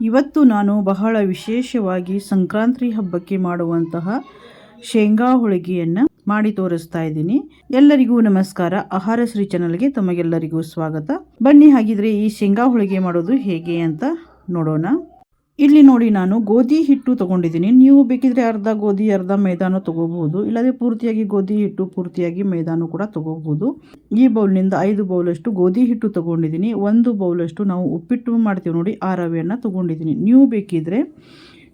ಇವತ್ತು ನಾನು ಬಹಳ ವಿಶೇಷವಾಗಿ ಸಂಕ್ರಾಂತಿ ಹಬ್ಬಕ್ಕೆ ಮಾಡುವಂತಹ ಶೇಂಗಾ ಹೋಳಿಗೆಯನ್ನು ಮಾಡಿ ತೋರಿಸ್ತಾ ಇದ್ದೀನಿ. ಎಲ್ಲರಿಗೂ ನಮಸ್ಕಾರ. ಆಹಾರ ಶ್ರೀ ಚಾನಲ್ಗೆ ತಮಗೆಲ್ಲರಿಗೂ ಸ್ವಾಗತ. ಬನ್ನಿ, ಹಾಗಿದ್ರೆ ಈ ಶೇಂಗಾ ಹೋಳಿಗೆ ಮಾಡೋದು ಹೇಗೆ ಅಂತ ನೋಡೋಣ. ಇಲ್ಲಿ ನೋಡಿ ನಾನು ಗೋಧಿ ಹಿಟ್ಟು ತಗೊಂಡಿದ್ದೀನಿ. ನೀವು ಬೇಕಿದ್ರೆ ಅರ್ಧ ಗೋಧಿ, ಅರ್ಧ ಮೈದಾನು ತಗೋಬಹುದು. ಇಲ್ಲದೆ ಪೂರ್ತಿಯಾಗಿ ಗೋಧಿ ಹಿಟ್ಟು, ಪೂರ್ತಿಯಾಗಿ ಮೈದಾನು ಕೂಡ ತಗೋಬಹುದು. ಈ ಬೌಲ್ನಿಂದ ಐದು ಬೌಲಷ್ಟು ಗೋಧಿ ಹಿಟ್ಟು ತಗೊಂಡಿದ್ದೀನಿ. ಒಂದು ಬೌಲಷ್ಟು ನಾವು ಉಪ್ಪಿಟ್ಟು ಮಾಡ್ತೀವಿ ನೋಡಿ ಆ ರವೆಯನ್ನು ತಗೊಂಡಿದ್ದೀನಿ. ನೀವು ಬೇಕಿದ್ರೆ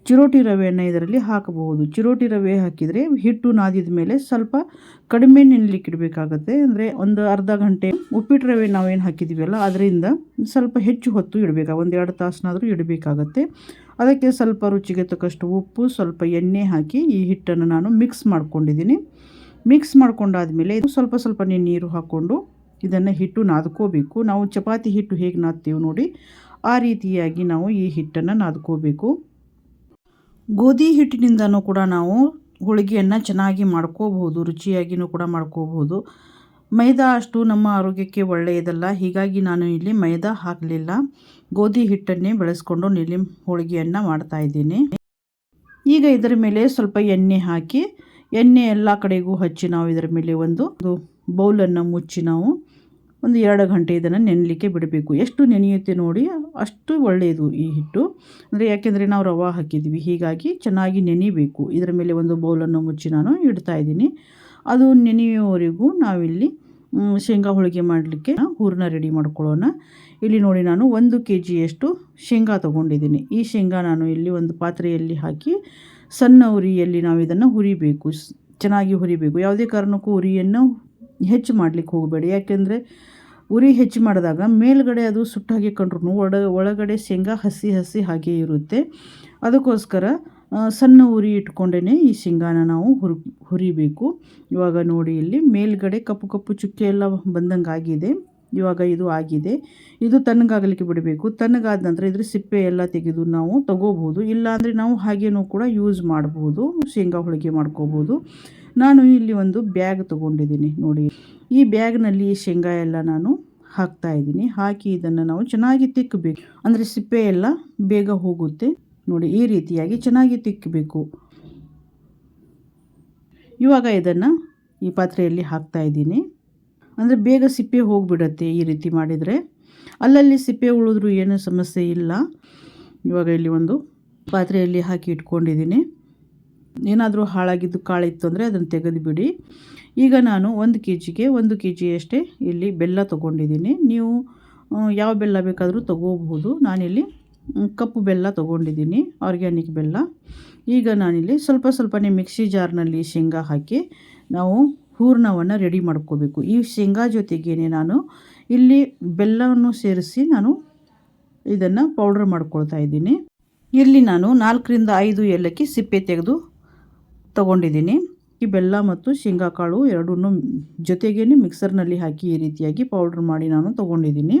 ಚಿರೋಟಿ ರವೆಯನ್ನು ಇದರಲ್ಲಿ ಹಾಕಬಹುದು. ಚಿರೋಟಿ ರವೆ ಹಾಕಿದರೆ ಹಿಟ್ಟು ನಾದಿದ ಮೇಲೆ ಸ್ವಲ್ಪ ಕಡಿಮೆ ನೆನಲಿಕ್ಕಿಡಬೇಕಾಗತ್ತೆ ಅಂದರೆ ಒಂದು ಅರ್ಧ ಗಂಟೆ ಉಪ್ಪಿಟ್ಟು ರವೆ ನಾವೇನು ಹಾಕಿದ್ದೀವಲ್ಲ ಅದರಿಂದ ಸ್ವಲ್ಪ ಹೆಚ್ಚು ಹೊತ್ತು ಇಡಬೇಕು ಒಂದು ಎರಡು ತಾಸನಾದರೂ ಇಡಬೇಕಾಗತ್ತೆ. ಅದಕ್ಕೆ ಸ್ವಲ್ಪ ರುಚಿಗೆ ತಕ್ಕಷ್ಟು ಉಪ್ಪು, ಸ್ವಲ್ಪ ಎಣ್ಣೆ ಹಾಕಿ ಈ ಹಿಟ್ಟನ್ನು ನಾನು ಮಿಕ್ಸ್ ಮಾಡ್ಕೊಂಡಿದ್ದೀನಿ. ಮಿಕ್ಸ್ ಮಾಡ್ಕೊಂಡಾದಮೇಲೆ ಇದು ಸ್ವಲ್ಪ ಸ್ವಲ್ಪ ನೀರು ಹಾಕ್ಕೊಂಡು ಇದನ್ನು ಹಿಟ್ಟು ನಾದ್ಕೋಬೇಕು. ನಾವು ಚಪಾತಿ ಹಿಟ್ಟು ಹೇಗೆ ನಾದ್ತೀವಿ ನೋಡಿ, ಆ ರೀತಿಯಾಗಿ ನಾವು ಈ ಹಿಟ್ಟನ್ನು ನಾದ್ಕೋಬೇಕು. ಗೋಧಿ ಹಿಟ್ಟಿನಿಂದನೂ ಕೂಡ ನಾವು ಹೋಳಿಗೆಯನ್ನು ಚೆನ್ನಾಗಿ ಮಾಡ್ಕೋಬಹುದು ರುಚಿಯಾಗಿಯೂ ಕೂಡ ಮಾಡ್ಕೋಬಹುದು. ಮೈದಾ ಅಷ್ಟು ನಮ್ಮ ಆರೋಗ್ಯಕ್ಕೆ ಒಳ್ಳೆಯದಲ್ಲ, ಹೀಗಾಗಿ ನಾನು ಇಲ್ಲಿ ಮೈದಾ ಹಾಕಲಿಲ್ಲ. ಗೋಧಿ ಹಿಟ್ಟನ್ನೇ ಬೆಳೆಸ್ಕೊಂಡು ನೀಲಿ ಹೋಳಿಗೆಯನ್ನು ಮಾಡ್ತಾ ಇದ್ದೀನಿ. ಈಗ ಇದರ ಮೇಲೆ ಸ್ವಲ್ಪ ಎಣ್ಣೆ ಹಾಕಿ, ಎಣ್ಣೆ ಎಲ್ಲ ಕಡೆಗೂ ಹಚ್ಚಿ ನಾವು ಇದರ ಮೇಲೆ ಒಂದು ಬೌಲನ್ನು ಮುಚ್ಚಿ ನಾವು ಒಂದು ಎರಡು ಗಂಟೆ ಇದನ್ನು ನೆನಲಿಕ್ಕೆ ಬಿಡಬೇಕು. ಎಷ್ಟು ನೆನೆಯುತ್ತೆ ನೋಡಿ, ಅಷ್ಟು ಒಳ್ಳೆಯದು ಈ ಹಿಟ್ಟು. ಅಂದರೆ ಯಾಕೆಂದರೆ ನಾವು ರವೆ ಹಾಕಿದ್ದೀವಿ, ಹೀಗಾಗಿ ಚೆನ್ನಾಗಿ ನೆನಿಬೇಕು. ಇದರ ಮೇಲೆ ಒಂದು ಬೌಲನ್ನು ಮುಚ್ಚಿ ನಾನು ಇಡ್ತಾ ಇದ್ದೀನಿ. ಅದು ನೆನೆಯುವವರೆಗೂ ನಾವಿಲ್ಲಿ ಶೇಂಗಾ ಹೋಳಿಗೆ ಮಾಡಲಿಕ್ಕೆ ಹೂರಣ ರೆಡಿ ಮಾಡ್ಕೊಳ್ಳೋಣ. ಇಲ್ಲಿ ನೋಡಿ ನಾನು ಒಂದು ಕೆ ಜಿಯಷ್ಟು ಶೇಂಗಾ ತೊಗೊಂಡಿದ್ದೀನಿ. ಈ ಶೇಂಗಾ ನಾನು ಇಲ್ಲಿ ಒಂದು ಪಾತ್ರೆಯಲ್ಲಿ ಹಾಕಿ ಸಣ್ಣ ಉರಿಯಲ್ಲಿ ನಾವು ಇದನ್ನು ಹುರಿಬೇಕು. ಚೆನ್ನಾಗಿ ಹುರಿಬೇಕು. ಯಾವುದೇ ಕಾರಣಕ್ಕೂ ಉರಿಯನ್ನು ಹೆಚ್ಚು ಮಾಡಲಿಕ್ಕೆ ಹೋಗಬೇಡಿ. ಯಾಕೆಂದರೆ ಉರಿ ಹೆಚ್ಚು ಮಾಡಿದಾಗ ಮೇಲ್ಗಡೆ ಅದು ಸುಟ್ಟಾಗಿ ಕಂಡ್ರೂ ಒಳ ಒಳಗಡೆ ಶೇಂಗಾ ಹಸಿ ಹಸಿ ಹಾಗೆ ಇರುತ್ತೆ. ಅದಕ್ಕೋಸ್ಕರ ಸಣ್ಣ ಉರಿ ಇಟ್ಕೊಂಡೇ ಈ ಶೇಂಗಾನ ನಾವು ಹುರಿ, ಹುರಿಬೇಕು. ಇವಾಗ ನೋಡಿ ಇಲ್ಲಿ ಮೇಲ್ಗಡೆ ಕಪ್ಪು ಕಪ್ಪು ಚುಕ್ಕೆ ಎಲ್ಲ ಬಂದಂಗೆ ಆಗಿದೆ. ಇವಾಗ ಇದು ಆಗಿದೆ. ಇದು ತಣ್ಣಗಾಗಲಿಕ್ಕೆ ಬಿಡಬೇಕು. ತಣ್ಣಗಾದ ನಂತರ ಇದ್ರ ಸಿಪ್ಪೆ ಎಲ್ಲ ತೆಗೆದು ನಾವು ತಗೋಬೋದು. ಇಲ್ಲಾಂದರೆ ನಾವು ಹಾಗೇನೂ ಕೂಡ ಯೂಸ್ ಮಾಡ್ಬೋದು. ಶೇಂಗಾ ಹೋಳಿಗೆ ಮಾಡ್ಕೋಬೋದು. ನಾನು ಇಲ್ಲಿ ಒಂದು ಬ್ಯಾಗ್ ತೊಗೊಂಡಿದ್ದೀನಿ ನೋಡಿ. ಈ ಬ್ಯಾಗ್ನಲ್ಲಿ ಶೇಂಗಾ ಎಲ್ಲ ನಾನು ಹಾಕ್ತಾ ಇದ್ದೀನಿ. ಹಾಕಿ ಇದನ್ನು ನಾವು ಚೆನ್ನಾಗಿ ತಿಕ್ಕಬೇಕು ಅಂದರೆ ಸಿಪ್ಪೆ ಎಲ್ಲ ಬೇಗ ಹೋಗುತ್ತೆ. ನೋಡಿ, ಈ ರೀತಿಯಾಗಿ ಚೆನ್ನಾಗಿ ತಿಕ್ಕಬೇಕು ಇವಾಗ ಇದನ್ನು ಈ ಪಾತ್ರೆಯಲ್ಲಿ ಹಾಕ್ತಾ ಇದ್ದೀನಿ. ಅಂದರೆ ಬೇಗ ಸಿಪ್ಪೆ ಹೋಗಿಬಿಡತ್ತೆ ಈ ರೀತಿ ಮಾಡಿದರೆ. ಅಲ್ಲಲ್ಲಿ ಸಿಪ್ಪೆ ಉಳಿದ್ರೂ ಏನೂ ಸಮಸ್ಯೆ ಇಲ್ಲ. ಇವಾಗ ಇಲ್ಲಿ ಒಂದು ಪಾತ್ರೆಯಲ್ಲಿ ಹಾಕಿ ಇಟ್ಕೊಂಡಿದ್ದೀನಿ. ಏನಾದರೂ ಹಾಳಾಗಿದ್ದು ಕಾಳಿತ್ತು ಅಂದರೆ ಅದನ್ನು ತೆಗೆದುಬಿಡಿ ಈಗ ನಾನು ಒಂದು ಕೆ ಜಿಗೆ ಒಂದು ಕೆ ಜಿಯಷ್ಟೇ ಇಲ್ಲಿ ಬೆಲ್ಲ ತೊಗೊಂಡಿದ್ದೀನಿ. ನೀವು ಯಾವ ಬೆಲ್ಲ ಬೇಕಾದರೂ ತಗೋಬಹುದು. ನಾನಿಲ್ಲಿ ಕಪ್ಪು ಬೆಲ್ಲ ತೊಗೊಂಡಿದ್ದೀನಿ, ಆರ್ಗ್ಯಾನಿಕ್ ಬೆಲ್ಲ. ಈಗ ನಾನಿಲ್ಲಿ ಸ್ವಲ್ಪ ಸ್ವಲ್ಪನೇ ಮಿಕ್ಸಿ ಜಾರ್ನಲ್ಲಿ ಶೇಂಗಾ ಹಾಕಿ ನಾವು ಹೂರ್ಣವನ್ನು ರೆಡಿ ಮಾಡ್ಕೋಬೇಕು. ಈ ಶೇಂಗಾ ಜೊತೆಗೇನೆ ನಾನು ಇಲ್ಲಿ ಬೆಲ್ಲವನ್ನು ಸೇರಿಸಿ ನಾನು ಇದನ್ನು ಪೌಡ್ರ್ ಮಾಡ್ಕೊಳ್ತಾ ಇದ್ದೀನಿ. ಇಲ್ಲಿ ನಾನು ನಾಲ್ಕರಿಂದ ಐದು ಏಲಕ್ಕಿ ಸಿಪ್ಪೆ ತೆಗೆದು ತೊಗೊಂಡಿದ್ದೀನಿ. ಈ ಬೆಲ್ಲ ಮತ್ತು ಶೇಂಗಾ ಕಾಳು ಎರಡನ್ನೂ ಜೊತೆಗೇ ಮಿಕ್ಸರ್ನಲ್ಲಿ ಹಾಕಿ ಈ ರೀತಿಯಾಗಿ ಪೌಡ್ರ್ ಮಾಡಿ ನಾನು ತೊಗೊಂಡಿದ್ದೀನಿ.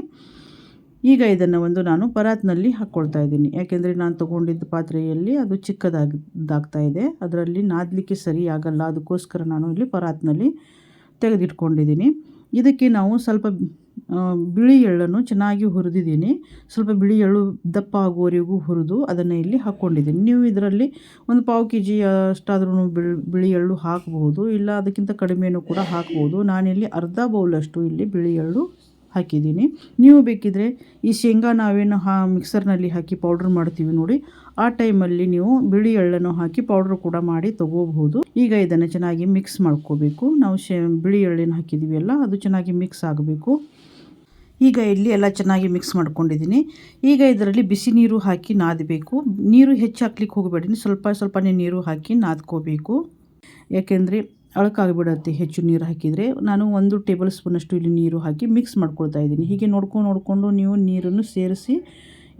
ಈಗ ಇದನ್ನು ಒಂದು ನಾನು ಪರಾತ್ನಲ್ಲಿ ಹಾಕ್ಕೊಳ್ತಾ ಇದ್ದೀನಿ. ಯಾಕೆಂದರೆ ನಾನು ತೊಗೊಂಡಿದ್ದ ಪಾತ್ರೆಯಲ್ಲಿ ಅದು ಚಿಕ್ಕದಾಗ್ತಾ ಇದೆ. ಅದರಲ್ಲಿ ನಾದಲಿಕ್ಕೆ ಸರಿ ಆಗಲ್ಲ. ಅದಕ್ಕೋಸ್ಕರ ನಾನು ಇಲ್ಲಿ ಪರಾತ್ನಲ್ಲಿ ತೆಗೆದಿಟ್ಕೊಂಡಿದ್ದೀನಿ. ಇದಕ್ಕೆ ನಾವು ಸ್ವಲ್ಪ ಬಿಳಿ ಎಳ್ಳನ್ನು ಚೆನ್ನಾಗಿ ಹುರಿದಿದ್ದೀನಿ. ಸ್ವಲ್ಪ ಬಿಳಿ ಎಳ್ಳು ದಪ್ಪ ಆಗುವವರೆಗೂ ಹುರಿದು ಅದನ್ನು ಇಲ್ಲಿ ಹಾಕ್ಕೊಂಡಿದ್ದೀನಿ. ನೀವು ಇದರಲ್ಲಿ ಒಂದು ಪಾವು ಕೆ ಜಿ ಅಷ್ಟಾದ್ರೂ ಬಿಳಿ ಬಿಳಿ ಎಳ್ಳು ಹಾಕಬಹುದು ಇಲ್ಲ ಅದಕ್ಕಿಂತ ಕಡಿಮೆಯೂ ಕೂಡ ಹಾಕ್ಬೋದು. ನಾನಿಲ್ಲಿ ಅರ್ಧ ಬೌಲಷ್ಟು ಇಲ್ಲಿ ಬಿಳಿ ಎಳ್ಳು ಹಾಕಿದ್ದೀನಿ. ನೀವು ಬೇಕಿದ್ರೆ ಈ ಶೇಂಗಾ ನಾವೇನು ಹಾ, ಮಿಕ್ಸರ್ನಲ್ಲಿ ಹಾಕಿ ಪೌಡ್ರ್ ಮಾಡ್ತೀವಿ ನೋಡಿ, ಆ ಟೈಮಲ್ಲಿ ನೀವು ಬಿಳಿ ಎಳ್ಳನ್ನು ಹಾಕಿ ಪೌಡ್ರ್ ಕೂಡ ಮಾಡಿ ತಗೋಬಹುದು. ಈಗ ಇದನ್ನು ಚೆನ್ನಾಗಿ ಮಿಕ್ಸ್ ಮಾಡ್ಕೋಬೇಕು. ನಾವು ಶೇ, ಬಿಳಿ ಎಳ್ಳನ್ನು ಹಾಕಿದ್ದೀವಿ ಅಲ್ಲ, ಅದು ಚೆನ್ನಾಗಿ ಮಿಕ್ಸ್ ಆಗಬೇಕು. ಈಗ ಇಲ್ಲಿ ಎಲ್ಲ ಚೆನ್ನಾಗಿ ಮಿಕ್ಸ್ ಮಾಡ್ಕೊಂಡಿದ್ದೀನಿ. ಈಗ ಇದರಲ್ಲಿ ಬಿಸಿ ನೀರು ಹಾಕಿ ನಾದಬೇಕು. ನೀರು ಹೆಚ್ಚು ಹಾಕ್ಲಿಕ್ಕೆ ಹೋಗಬೇಡಿ. ಸ್ವಲ್ಪ ಸ್ವಲ್ಪನೇ ನೀರು ಹಾಕಿ ನಾದ್ಕೋಬೇಕು. ಯಾಕೆಂದರೆ ಅಳಕಾಗಿಬಿಡತ್ತೆ ಹೆಚ್ಚು ನೀರು ಹಾಕಿದರೆ. ನಾನು ಒಂದು ಟೇಬಲ್ ಸ್ಪೂನಷ್ಟು ಇಲ್ಲಿ ನೀರು ಹಾಕಿ ಮಿಕ್ಸ್ ಮಾಡ್ಕೊಳ್ತಾ ಇದ್ದೀನಿ. ಹೀಗೆ ನೋಡ್ಕೊಂಡು ನೋಡಿಕೊಂಡು ನೀವು ನೀರನ್ನು ಸೇರಿಸಿ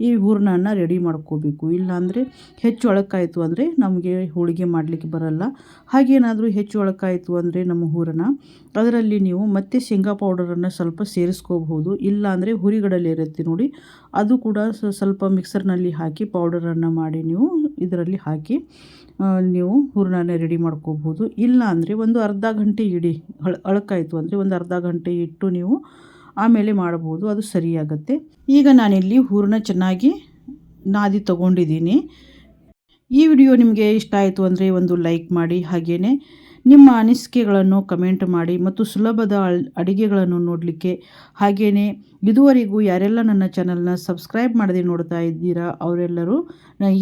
ಈ ಹೂರಣನ ರೆಡಿ ಮಾಡ್ಕೋಬೇಕು. ಇಲ್ಲಾಂದರೆ ಹೆಚ್ಚು ಒಳಕಾಯಿತು ಅಂದರೆ ನಮಗೆ ಹೋಳಿಗೆ ಮಾಡಲಿಕ್ಕೆ ಬರಲ್ಲ. ಹಾಗೇನಾದರೂ ಹೆಚ್ಚು ಒಳಕಾಯಿತು ಅಂದರೆ ನಮ್ಮ ಹೂರಣ. ಅದರಲ್ಲಿ ನೀವು ಮತ್ತೆ ಶೇಂಗಾ ಪೌಡರನ್ನು ಸ್ವಲ್ಪ ಸೇರಿಸ್ಕೋಬಹುದು. ಇಲ್ಲಾಂದರೆ ಹುರಿಗಡಲೆ ಇರುತ್ತೆ ನೋಡಿ. ಅದು ಕೂಡ ಸ್ವಲ್ಪ ಮಿಕ್ಸರ್ನಲ್ಲಿ ಹಾಕಿ ಪೌಡರನ್ನು ಮಾಡಿ ನೀವು ಇದರಲ್ಲಿ ಹಾಕಿ ನೀವು ಹೂರಣನ ರೆಡಿ ಮಾಡ್ಕೋಬಹುದು. ಇಲ್ಲ ಅಂದರೆ ಒಂದು ಅರ್ಧ ಗಂಟೆ ಇಡಿ. ಅಳಕಾಯಿತು ಅಂದರೆ ಒಂದು ಅರ್ಧ ಗಂಟೆ ಇಟ್ಟು ನೀವು ಆಮೇಲೆ ಮಾಡಬಹುದು, ಅದು ಸರಿಯಾಗತ್ತೆ. ಈಗ ನಾನಿಲ್ಲಿ ಹೂರಣ ಚೆನ್ನಾಗಿ ನಾದಿ ತಗೊಂಡಿದ್ದೀನಿ. ಈ ವಿಡಿಯೋ ನಿಮಗೆ ಇಷ್ಟ ಆಯಿತು ಅಂದರೆ ಒಂದು ಲೈಕ್ ಮಾಡಿ ಹಾಗೆಯೇ ನಿಮ್ಮ ಅನಿಸಿಕೆಗಳನ್ನು ಕಮೆಂಟ್ ಮಾಡಿ ಮತ್ತು ಸುಲಭದ ಅಡಿಗೆಗಳನ್ನು ನೋಡಲಿಕ್ಕೆ ಹಾಗೆಯೇ ಇದುವರೆಗೂ ಯಾರೆಲ್ಲ ನನ್ನ ಚಾನಲ್ನ ಸಬ್ಸ್ಕ್ರೈಬ್ ಮಾಡದೆ ನೋಡ್ತಾ ಇದ್ದೀರಾ ಅವರೆಲ್ಲರೂ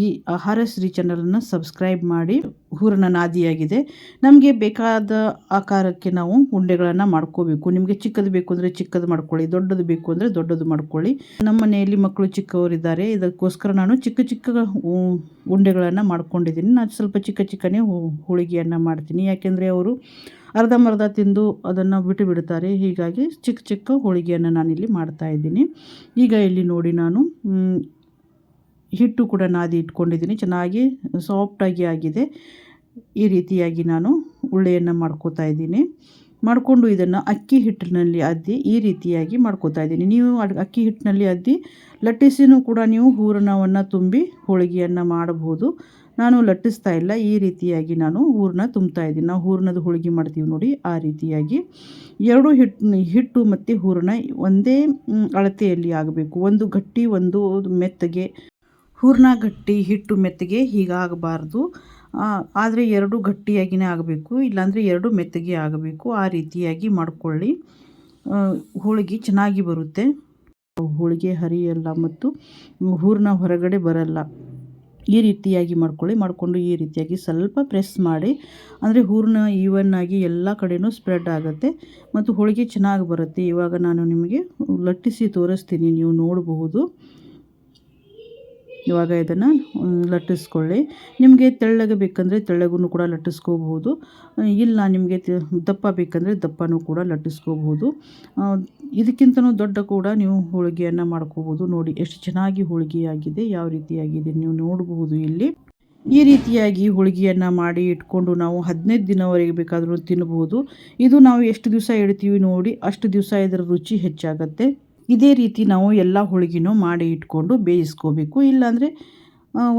ಈ ಆಹಾರ ಶ್ರೀ ಚಾನಲನ್ನು ಸಬ್ಸ್ಕ್ರೈಬ್ ಮಾಡಿ. ಹೂರಣ ನಾದಿಯಾಗಿದೆ. ನಮಗೆ ಬೇಕಾದ ಆಕಾರಕ್ಕೆ ನಾವು ಉಂಡೆಗಳನ್ನು ಮಾಡ್ಕೋಬೇಕು. ನಿಮಗೆ ಚಿಕ್ಕದು ಬೇಕು ಅಂದರೆ ಚಿಕ್ಕದು ಮಾಡ್ಕೊಳ್ಳಿ, ದೊಡ್ಡದು ಬೇಕು ಅಂದರೆ ದೊಡ್ಡದು ಮಾಡ್ಕೊಳ್ಳಿ. ನಮ್ಮ ಮನೆಯಲ್ಲಿ ಮಕ್ಕಳು ಚಿಕ್ಕವರಿದ್ದಾರೆ. ಇದಕ್ಕೋಸ್ಕರ ನಾನು ಚಿಕ್ಕ ಚಿಕ್ಕ ಉಂಡೆಗಳನ್ನು ಮಾಡ್ಕೊಂಡಿದ್ದೀನಿ. ನಾನು ಸ್ವಲ್ಪ ಚಿಕ್ಕ ಚಿಕ್ಕನೇ ಹೋಳಿಗೆಯನ್ನು ಮಾಡ್ತೀನಿ. ಯಾಕೆಂದರೆ ಅವರು ಅರ್ಧಂಬರ್ಧ ತಿಂದು ಅದನ್ನು ಬಿಟ್ಟು ಬಿಡ್ತಾರೆ. ಹೀಗಾಗಿ ಚಿಕ್ಕ ಚಿಕ್ಕ ಹೋಳಿಗೆಯನ್ನು ನಾನಿಲ್ಲಿ ಮಾಡ್ತಾ ಇದ್ದೀನಿ. ಈಗ ಇಲ್ಲಿ ನೋಡಿ ನಾನು ಹಿಟ್ಟು ಕೂಡ ನಾದಿ ಇಟ್ಕೊಂಡಿದ್ದೀನಿ. ಚೆನ್ನಾಗಿ ಸಾಫ್ಟಾಗಿ ಆಗಿದೆ. ಈ ರೀತಿಯಾಗಿ ನಾನು ಉಳ್ಳೆಯನ್ನು ಮಾಡ್ಕೋತಾ ಇದ್ದೀನಿ. ಮಾಡಿಕೊಂಡು ಇದನ್ನು ಅಕ್ಕಿ ಹಿಟ್ಟಿನಲ್ಲಿ ಅದ್ದಿ ಈ ರೀತಿಯಾಗಿ ಮಾಡ್ಕೋತಾ ಇದ್ದೀನಿ. ನೀವು ಅಕ್ಕಿ ಹಿಟ್ಟಿನಲ್ಲಿ ಅದ್ದಿ, ಲಟ್ಟಿಸಿನೂ ಕೂಡ ನೀವು ಹೂರಣವನ್ನು ತುಂಬಿ ಹೋಳಿಗೆಯನ್ನು ಮಾಡಬಹುದು. ನಾನು ಲಟ್ಟಿಸ್ತಾ ಇಲ್ಲ. ಈ ರೀತಿಯಾಗಿ ನಾನು ಹೂರಣ ತುಂಬ್ತಾ ಇದ್ದೀನಿ. ನಾವು ಹೂರಣದ ಹೋಳಿಗೆ ಮಾಡ್ತೀವಿ ನೋಡಿ, ಆ ರೀತಿಯಾಗಿ. ಎರಡು ಹಿಟ್ಟು ಹಿಟ್ಟು ಮತ್ತು ಹೂರಣ ಒಂದೇ ಅಳತೆಯಲ್ಲಿ ಆಗಬೇಕು. ಒಂದು ಗಟ್ಟಿ, ಒಂದು ಮೆತ್ತಗೆ. ಹೂರಣ ಗಟ್ಟಿ, ಹಿಟ್ಟು ಮೆತ್ತಗೆ ಹೀಗಾಗಬಾರ್ದು ಆದರೆ ಎರಡು ಗಟ್ಟಿಯಾಗಿಯೇ ಆಗಬೇಕು. ಇಲ್ಲಾಂದರೆ ಎರಡು ಮೆತ್ತಗೆ ಆಗಬೇಕು. ಆ ರೀತಿಯಾಗಿ ಮಾಡಿಕೊಳ್ಳಿ. ಹೋಳಿಗೆ ಚೆನ್ನಾಗಿ ಬರುತ್ತೆ. ಹೋಳಿಗೆ ಹರಿಯಲ್ಲ ಮತ್ತು ಹೂರಣ ಹೊರಗಡೆ ಬರಲ್ಲ. ಈ ರೀತಿಯಾಗಿ ಮಾಡ್ಕೊಳ್ಳಿ. ಮಾಡಿಕೊಂಡು ಈ ರೀತಿಯಾಗಿ ಸ್ವಲ್ಪ ಪ್ರೆಸ್ ಮಾಡಿ, ಅಂದರೆ ಹೂರಣ ಈವನ್ ಆಗಿ ಎಲ್ಲ ಕಡೆಯೂ ಸ್ಪ್ರೆಡ್ ಆಗುತ್ತೆ ಮತ್ತು ಹೋಳಿಗೆ ಚೆನ್ನಾಗಿ ಬರುತ್ತೆ. ಇವಾಗ ನಾನು ನಿಮಗೆ ಲಟ್ಟಿಸಿ ತೋರಿಸ್ತೀನಿ, ನೀವು ನೋಡಬಹುದು. ಇವಾಗ ಇದನ್ನು ಲಟ್ಟಿಸ್ಕೊಳ್ಳಿ. ನಿಮಗೆ ತೆಳ್ಳಗೆ ಬೇಕಂದರೆ ತೆಳ್ಳಗೂ ಕೂಡ ಲಟ್ಟಿಸ್ಕೋಬಹುದು. ಇಲ್ಲ ನಿಮಗೆ ದಪ್ಪ ಬೇಕಂದರೆ ದಪ್ಪನೂ ಕೂಡ ಲಟ್ಟಿಸ್ಕೋಬಹುದು. ಇದಕ್ಕಿಂತಲೂ ದೊಡ್ಡ ಕೂಡ ನೀವು ಹೋಳಿಗೆಯನ್ನು ಮಾಡ್ಕೋಬೋದು ನೋಡಿ, ಎಷ್ಟು ಚೆನ್ನಾಗಿ ಹೋಳಿಗೆಯಾಗಿದೆ, ಯಾವ ರೀತಿಯಾಗಿದೆ ನೀವು ನೋಡಬಹುದು ಇಲ್ಲಿ. ಈ ರೀತಿಯಾಗಿ ಹೋಳಿಗೆಯನ್ನು ಮಾಡಿ ಇಟ್ಕೊಂಡು ನಾವು ಹದಿನೈದು ದಿನವರೆಗೆ ಬೇಕಾದರೂ ತಿನ್ನಬಹುದು ಇದು ನಾವು ಎಷ್ಟು ದಿವಸ ಇಡ್ತೀವಿ ನೋಡಿ, ಅಷ್ಟು ದಿವಸ ಇದರ ರುಚಿ ಹೆಚ್ಚಾಗತ್ತೆ. ಇದೇ ರೀತಿ ನಾವು ಎಲ್ಲ ಹೋಳಿಗೆನೂ ಮಾಡಿ ಇಟ್ಕೊಂಡು ಬೇಯಿಸ್ಕೋಬೇಕು. ಇಲ್ಲಾಂದರೆ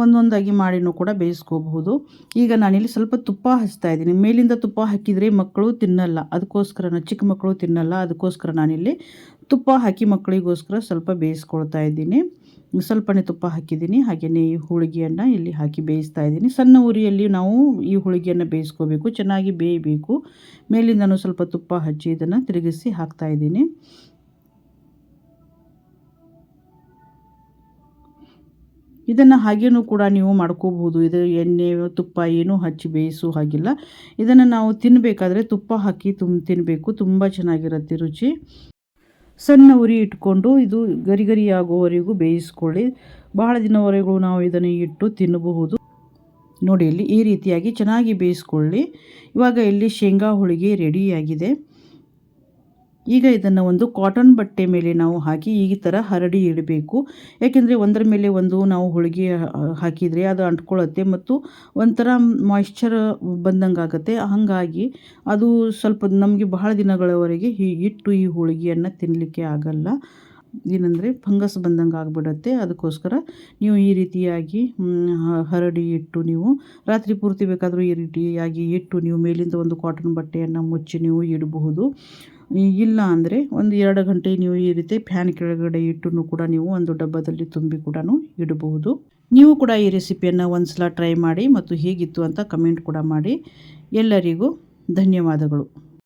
ಒಂದೊಂದಾಗಿ ಮಾಡಿನೂ ಕೂಡ ಬೇಯಿಸ್ಕೋಬಹುದು. ಈಗ ನಾನಿಲ್ಲಿ ಸ್ವಲ್ಪ ತುಪ್ಪ ಹಚ್ತಾ ಇದ್ದೀನಿ. ಮೇಲಿಂದ ತುಪ್ಪ ಹಾಕಿದರೆ ಮಕ್ಕಳು ತಿನ್ನಲ್ಲ. ಅದಕ್ಕೋಸ್ಕರ ಚಿಕ್ಕ ಮಕ್ಕಳು ತಿನ್ನಲ್ಲ. ಅದಕ್ಕೋಸ್ಕರ ನಾನಿಲ್ಲಿ ತುಪ್ಪ ಹಾಕಿ ಮಕ್ಕಳಿಗೋಸ್ಕರ ಸ್ವಲ್ಪ ಬೇಯಿಸ್ಕೊಳ್ತಾ ಇದ್ದೀನಿ. ಸ್ವಲ್ಪನೇ ತುಪ್ಪ ಹಾಕಿದ್ದೀನಿ. ಹಾಗೆಯೇ ಈ ಹೋಳಿಗೆಯನ್ನು ಇಲ್ಲಿ ಹಾಕಿ ಬೇಯಿಸ್ತಾ ಇದ್ದೀನಿ. ಸಣ್ಣ ಉರಿಯಲ್ಲಿ ನಾವು ಈ ಹೋಳಿಗೆಯನ್ನು ಬೇಯಿಸ್ಕೋಬೇಕು. ಚೆನ್ನಾಗಿ ಬೇಯಬೇಕು. ಮೇಲಿಂದನೂ ಸ್ವಲ್ಪ ತುಪ್ಪ ಹಚ್ಚಿ ಇದನ್ನು ತಿರುಗಿಸಿ ಹಾಕ್ತಾ ಇದ್ದೀನಿ. ಇದನ್ನು ಹಾಗೇನೂ ಕೂಡ ನೀವು ಮಾಡ್ಕೋಬಹುದು. ಇದು ಎಣ್ಣೆ, ತುಪ್ಪ ಏನೂ ಹಚ್ಚಿ ಬೇಯಿಸೋ ಹಾಗಿಲ್ಲ. ಇದನ್ನು ನಾವು ತಿನ್ನಬೇಕಾದ್ರೆ ತುಪ್ಪ ಹಾಕಿ ತುಂಬ ತಿನ್ನಬೇಕು ತುಂಬ ಚೆನ್ನಾಗಿರುತ್ತೆ ರುಚಿ. ಸಣ್ಣ ಉರಿ ಇಟ್ಕೊಂಡು ಇದು ಗರಿ ಗರಿ ಆಗೋವರೆಗೂ ಬೇಯಿಸ್ಕೊಳ್ಳಿ. ಬಹಳ ದಿನವರೆಗೂ ನಾವು ಇದನ್ನು ಇಟ್ಟು ತಿನ್ನಬಹುದು. ನೋಡಿ, ಇಲ್ಲಿ ಈ ರೀತಿಯಾಗಿ ಚೆನ್ನಾಗಿ ಬೇಯಿಸ್ಕೊಳ್ಳಿ. ಇವಾಗ ಇಲ್ಲಿ ಶೇಂಗಾ ಹೋಳಿಗೆ ರೆಡಿಯಾಗಿದೆ. ಈಗ ಇದನ್ನು ಒಂದು ಕಾಟನ್ ಬಟ್ಟೆ ಮೇಲೆ ನಾವು ಹಾಕಿ ಈ ಥರ ಹರಡಿ ಇಡಬೇಕು. ಯಾಕೆಂದರೆ ಒಂದರ ಮೇಲೆ ಒಂದು ನಾವು ಹೋಳಿಗೆ ಹಾಕಿದರೆ ಅದು ಅಂಟ್ಕೊಳ್ಳುತ್ತೆ ಮತ್ತು ಒಂಥರ ಮಾಯ್ಶ್ಚರ್ ಬಂದಂಗೆ ಆಗುತ್ತೆ. ಹಾಗಾಗಿ ಅದು ಸ್ವಲ್ಪ ನಮಗೆ ಬಹಳ ದಿನಗಳವರೆಗೆ ಹೀಗಿಟ್ಟು ಈ ಹೋಳಿಗೆಯನ್ನು ತಿನ್ನಲಿಕ್ಕೆ ಆಗಲ್ಲ. ಏನಂದರೆ ಫಂಗಸ್ ಬಂದಂಗೆ ಆಗಿಬಿಡುತ್ತೆ. ಅದಕ್ಕೋಸ್ಕರ ನೀವು ಈ ರೀತಿಯಾಗಿ ಹರಡಿ ಇಟ್ಟು ನೀವು ರಾತ್ರಿ ಪೂರ್ತಿ ಬೇಕಾದರೂ ಈ ರೀತಿಯಾಗಿ ಇಟ್ಟು ನೀವು ಮೇಲಿಂದ ಒಂದು ಕಾಟನ್ ಬಟ್ಟೆಯನ್ನು ಮುಚ್ಚಿ ನೀವು ಇಡಬಹುದು. ಇಲ್ಲ ಅಂದರೆ ಒಂದು ಎರಡು ಗಂಟೆ ನೀವು ಈ ರೀತಿ ಫ್ಯಾನ್ ಕೆಳಗಡೆ ಇಟ್ಟು ಕೂಡ ನೀವು ಒಂದು ಡಬ್ಬದಲ್ಲಿ ತುಂಬಿ ಕೂಡ ಇಡಬಹುದು. ನೀವು ಕೂಡ ಈ ರೆಸಿಪಿಯನ್ನು ಒಂದು ಸಲ ಟ್ರೈ ಮಾಡಿ ಮತ್ತು ಹೇಗಿತ್ತು ಅಂತ ಕಮೆಂಟ್ ಕೂಡ ಮಾಡಿ. ಎಲ್ಲರಿಗೂ ಧನ್ಯವಾದಗಳು.